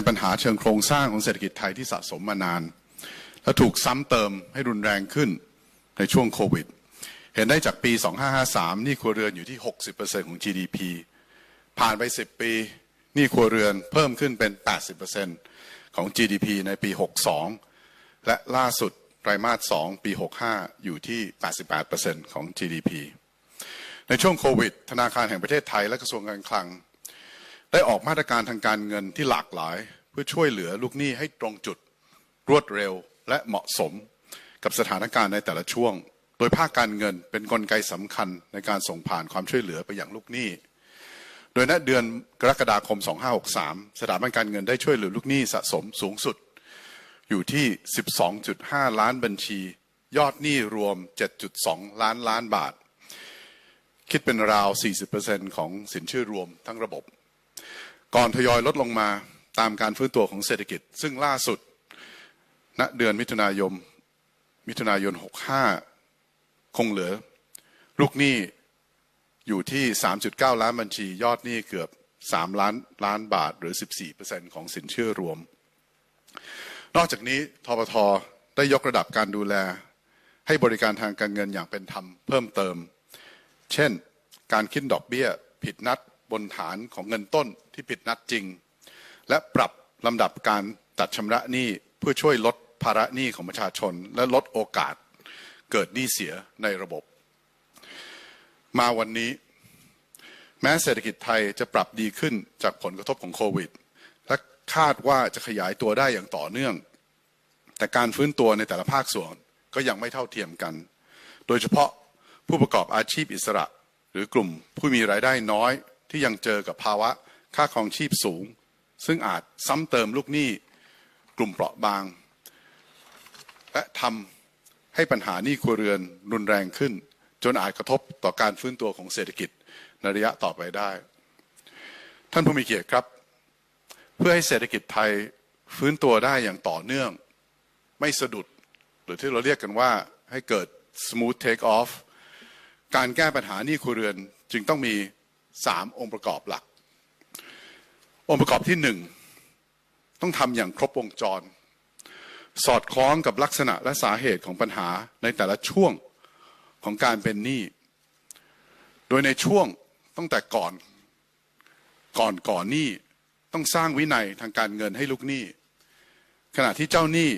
เป็นปัญหาเชิงโครงสร้างของเศรษฐกิจไทยที่สะสมมานาน และถูกซ้ำเติมให้รุนแรงขึ้นในช่วงโควิด เห็นได้จากปี 2553หนี่ครัวเรือนอยู่ที่ 60%ของ GDP ผ่านไป 10 ปีหนี่ครัวเรือนเพิ่มขึ้นเป็น 80%ของ GDP ในปี 62 และล่าสุดไตรมาส 2 ปี 65 อยู่ที่ 88%ของ GDP ในช่วงโควิด ธนาคารแห่งประเทศไทยและกระทรวงการคลัง ได้ออกมาตรการทางการเงินที่หลากหลาย เพื่อช่วยเหลือลูกหนี้ให้ตรงจุด รวดเร็วและเหมาะสม กับสถานการณ์ในแต่ละช่วง โดยภาคการเงินเป็นนกลไกสำคัญในการส่งผ่านความช่วยเหลือไปอย่างลูกหนี้ โดยณเดือนกรกฎาคม 2563 สถาบันการเงินได้ช่วยเหลือลูกหนี้สะสมสูงสุด อยู่ที่ 12.5 ล้านบัญชี ยอดหนี้รวม 7.2 ล้านล้านบาท คิดเป็นราว 40%ของสินเชื่อรวมทั้งระบบ ก่อนทยอยลดลงมาตามการฟื้นตัวของเศรษฐกิจ ซึ่งล่าสุดณเดือนมิถุนายนมิถุนายน 65 คงเหลือ ลูกหนี้อยู่ที่ 3.9 ล้านบัญชี ยอดหนี้เกือบ 3 ล้านล้านบาทหรือ 14%ของสินเชื่อรวม นอกจากนี้ทบทได้ยกระดับการดูแล ให้บริการทางการเงินอย่างเป็นธรรมเพิ่มเติม เช่น การคิดดอกเบี้ย ผิดนัด บนฐานของเงินต้นที่ผิดนัดจริง และปรับลำดับการตัดชำระหนี้เพื่อช่วยลดภาระหนี้ของประชาชน และลดโอกาสเกิดหนี้เสียในระบบ มาวันนี้ แม้เศรษฐกิจไทยจะปรับดีขึ้นจากผลกระทบของโควิด และคาดว่าจะขยายตัวได้อย่างต่อเนื่อง แต่การฟื้นตัวในแต่ละภาคส่วนก็ยังไม่เท่าเทียมกัน โดยเฉพาะผู้ประกอบอาชีพอิสระ หรือกลุ่มผู้มีรายได้น้อย ที่ยังเจอกับภาวะค่าครองชีพสูง ซึ่งอาจซ้ำเติมลูกหนี้กลุ่มเปราะบาง และทำให้ปัญหานี้ครัวเรือนรุนแรงขึ้น จนอาจกระทบต่อการฟื้นตัวของเศรษฐกิจในระยะต่อไปได้ ท่านผู้มีเกียรติครับ เพื่อให้เศรษฐกิจไทยฟื้นตัวได้อย่างต่อเนื่อง ไม่สะดุด หรือที่เราเรียกกันว่าให้เกิด smooth take off การแก้ปัญหานี้ครัวเรือนจึงต้องมี สามองค์ประกอบหลัก องค์ประกอบที่หนึ่งต้องทำอย่างครบวงจร สอดคล้องกับลักษณะและสาเหตุของปัญหาในแต่ละช่วงของการเป็นหนี้โดยในช่วงตั้งแต่ก่อนก่อนก่อนหนี้ต้องสร้างวินัยทางการเงินให้ลูกหนี้ ขณะที่เจ้าหนี้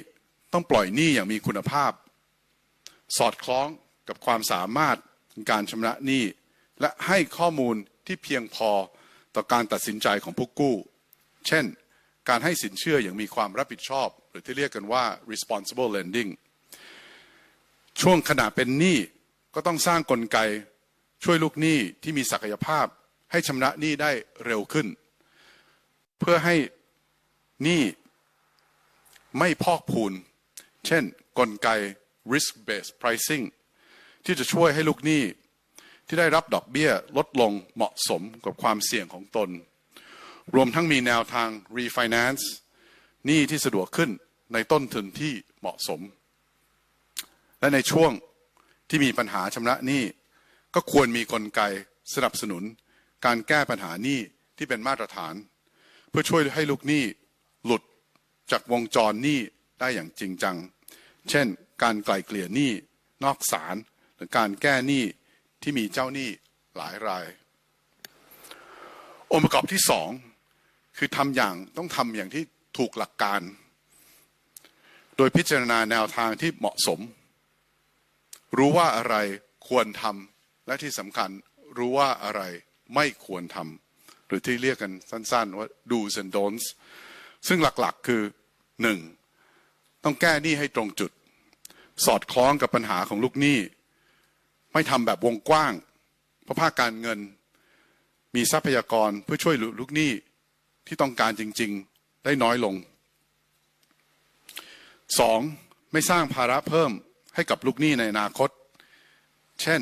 ต้องปล่อยหนี้อย่างมีคุณภาพ สอดคล้องกับความสามารถในการชำระหนี้ และให้ข้อมูล ที่เพียงพอต่อการตัดสินใจของผู้กู้ เช่น การให้สินเชื่ออย่างมีความรับผิดชอบ หรือที่เรียกกันว่า responsible lending ช่วงขณะเป็นหนี้ก็ต้องสร้างกลไก ช่วยลูกหนี้ที่มีศักยภาพ ให้ชำระหนี้ได้เร็วขึ้น เพื่อให้หนี้ไม่พอกพูน เช่น กลไก risk based pricing ที่จะช่วยให้ลูกหนี้ ที่ได้รับดอกเบี้ยลดลงเหมาะสมกับความเสี่ยงของตน รวมทั้งมีแนวทาง refinance หนี้ที่สะดวกขึ้นในต้นทุนที่เหมาะสม และในช่วงที่มีปัญหาชำระหนี้ก็ควรมีกลไกสนับสนุน การแก้ปัญหาหนี้ที่เป็นมาตรฐาน เพื่อช่วยให้ลูกหนี้หลุดจากวงจรหนี้ได้อย่างจริงจัง เช่น การไกล่เกลี่ยหนี้นอกศาลหรือการแก้หนี้ ที่มีเจ้าหนี้หลายราย องค์ประกอบที่สองคือทำอย่างต้องทำอย่างที่ถูกหลักการ โดยพิจารณาแนวทางที่เหมาะสม รู้ว่าอะไรควรทำและที่สำคัญรู้ว่าอะไรไม่ควรทำหรือที่เรียกกันสั้นๆว่า do's and don'ts ซึ่งหลักๆคือหนึ่งต้องแก้หนี้ให้ตรงจุด สอดคล้องกับปัญหาของลูกหนี้ ไม่ทำแบบวงกว้าง เพราะภาคการเงิน มีทรัพยากรเพื่อช่วยลูกหนี้ที่ต้องการจริง ๆ ได้น้อยลงสองไม่สร้างภาระเพิ่มให้กับลูกหนี้ในอนาคต เช่น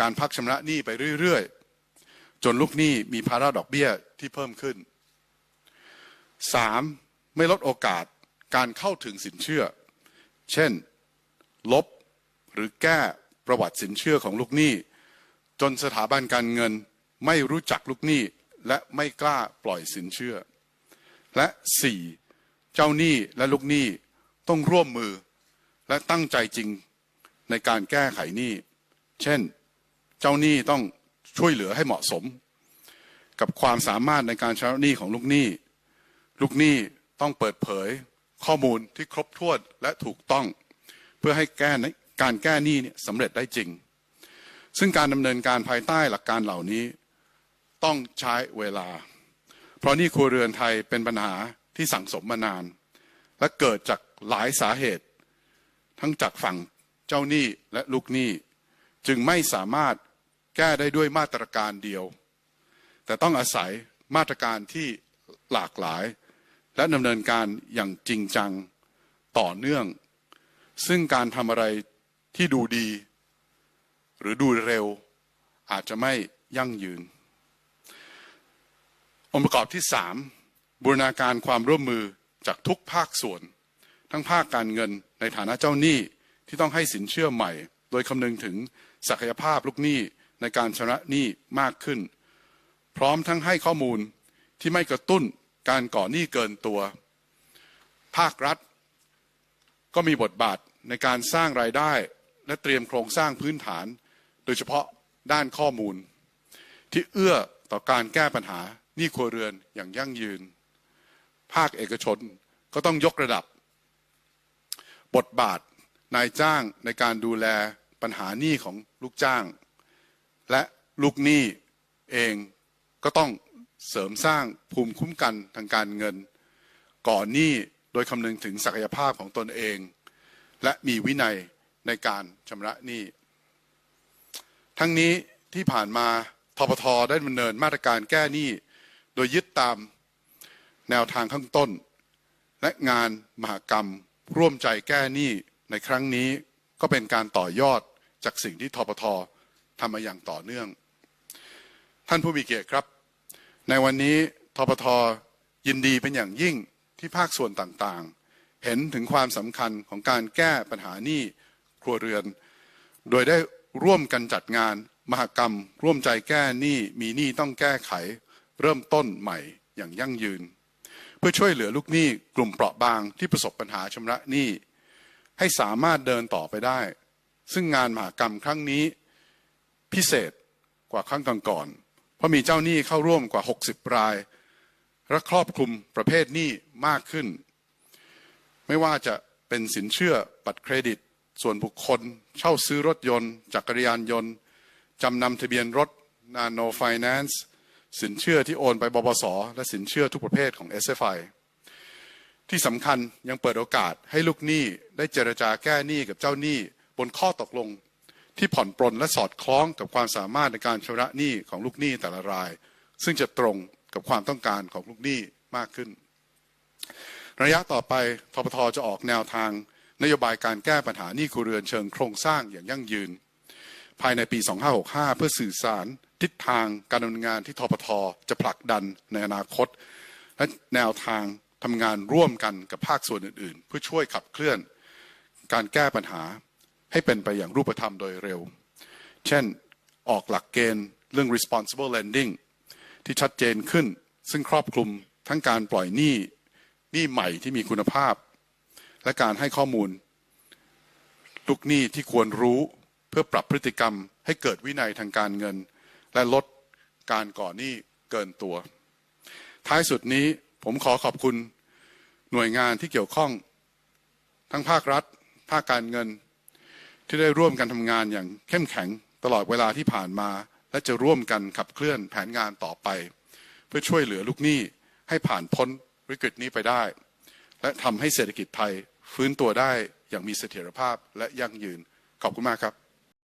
การพักชำระหนี้ไปเรื่อย ๆ จนลูกหนี้มีภาระดอกเบี้ยที่เพิ่มขึ้นสามไม่ลดโอกาสการเข้าถึงสินเชื่อ เช่น ลบหรือแก้ ประวัติสินเชื่อของลูกหนี้ จนสถาบันการเงินไม่รู้จักลูกหนี้และไม่กล้าปล่อยสินเชื่อ และสี่เจ้าหนี้และลูกหนี้ต้องร่วมมือ และตั้งใจจริงในการแก้ไขหนี้ เช่น เจ้าหนี้ต้องช่วยเหลือให้เหมาะสม กับความสามารถในการชำระหนี้ของลูกหนี้ ลูกหนี้ต้องเปิดเผยข้อมูลที่ครบถ้วนและถูกต้อง เพื่อให้แก้ การแก้หนี้เนี่ยสำเร็จได้จริง ซึ่งการดำเนินการภายใต้หลักการเหล่านี้ต้องใช้เวลา เพราะนี่ครัวเรือนไทยเป็นปัญหาที่สั่งสมมานาน และเกิดจากหลายสาเหตุ ทั้งจากฝั่งเจ้าหนี้และลูกหนี้ จึงไม่สามารถแก้ได้ด้วยมาตรการเดียว แต่ต้องอาศัยมาตรการที่หลากหลาย และดำเนินการอย่างจริงจังต่อเนื่อง ซึ่งการทำอะไร ที่ดูดี หรือดูเร็ว อาจจะไม่ยั่งยืน องค์ประกอบที่สามบูรณาการความร่วมมือจากทุกภาคส่วน ทั้งภาคการเงินในฐานะเจ้าหนี้ที่ต้องให้สินเชื่อใหม่ โดยคำนึงถึงศักยภาพลูกหนี้ในการชำระหนี้มากขึ้น พร้อมทั้งให้ข้อมูลที่ไม่กระตุ้นการก่อหนี้เกินตัว ภาครัฐ ก็มีบทบาทในการสร้างรายได้ และเตรียมโครงสร้างพื้นฐาน โดยเฉพาะด้านข้อมูล ที่เอื้อต่อการแก้ปัญหาหนี้ครัวเรือนอย่างยั่งยืน ภาคเอกชนก็ต้องยกระดับ บทบาทนายจ้างในการดูแลปัญหาหนี้ของลูกจ้าง และลูกหนี้เองก็ต้องเสริมสร้างภูมิคุ้มกันทางการเงิน ก่อนหนี้โดยคำนึงถึงศักยภาพของตนเอง และมีวินัย ในการชำระหนี้ ทั้งนี้ที่ผ่านมาทปทได้ดำเนินมาตรการแก้หนี้ โดยยึดตามแนวทางข้างต้น และงานมหกรรมร่วมใจแก้หนี้ในครั้งนี้ก็เป็นการต่อยอดจากสิ่งที่ทปททำมาอย่างต่อเนื่อง ท่านผู้มีเกียรติครับ ในวันนี้ทปทยินดีเป็นอย่างยิ่งที่ภาคส่วนต่างๆ เห็นถึงความสำคัญของการแก้ปัญหาหนี้ ครัวเรือน โดยได้ร่วมกันจัดงานมหกรรม ร่วมใจแก้หนี้มีหนี้ต้องแก้ไข เริ่มต้นใหม่อย่างยั่งยืน เพื่อช่วยเหลือลูกหนี้กลุ่มเปราะบางที่ประสบปัญหาชำระหนี้ ให้สามารถเดินต่อไปได้ ซึ่งงานมหกรรมครั้งนี้ พิเศษกว่าครั้งก่อนๆเพราะมีเจ้าหนี้เข้าร่วมกว่า 60 รายและครอบคลุมประเภทหนี้มากขึ้น ไม่ว่าจะเป็นสินเชื่อบัตรเครดิต ส่วนบุคคล เช่าซื้อรถยนต์ จักรยานยนต์ จำนำทะเบียนรถนาโนไฟแนนซ์สินเชื่อที่โอนไปบปสและสินเชื่อทุกประเภทของ SFI ที่สำคัญยังเปิดโอกาสให้ลูกหนี้ได้เจรจาแก้หนี้กับเจ้าหนี้บนข้อตกลง ที่ผ่อนปรนและสอดคล้องกับความสามารถในการชำระหนี้ของลูกหนี้แต่ละราย ซึ่งจะตรงกับความต้องการของลูกหนี้มากขึ้น ระยะต่อไปทปทจะออกแนวทาง นโยบายการแก้ปัญหาหนี้ครัวเรือนเชิงโครงสร้างอย่างยั่งยืน ภายในปี 2565 เพื่อสื่อสารทิศทางการดำเนินงานที่ทปทจะผลักดันในอนาคต และแนวทางทำงานร่วมกันกับภาคส่วนอื่น ๆ เพื่อช่วยขับเคลื่อน การแก้ปัญหาให้เป็นไปอย่างรูปธรรมโดยเร็ว เช่น ออกหลักเกณฑ์เรื่อง responsible lending ที่ชัดเจนขึ้น ซึ่งครอบคลุมทั้งการปล่อยหนี้หนี้ใหม่ที่มีคุณภาพ และการให้ข้อมูล ลูกหนี้ที่ควรรู้เพื่อปรับพฤติกรรม ให้เกิดวินัยทางการเงิน และลดการก่อหนี้เกินตัว ท้ายสุดนี้ผมขอขอบคุณหน่วยงานที่เกี่ยวข้อง ทั้งภาครัฐ ภาคการเงิน ที่ได้ร่วมกันทำงานอย่างเข้มแข็งตลอดเวลาที่ผ่านมา และจะร่วมกันขับเคลื่อนแผนงานต่อไป เพื่อช่วยเหลือลูกหนี้ให้ผ่านพ้นวิกฤตนี้ไปได้ และทำให้เศรษฐกิจไทย ฟื้นตัวได้อย่างมีเสถียรภาพและยั่งยืน ขอบคุณมากครับ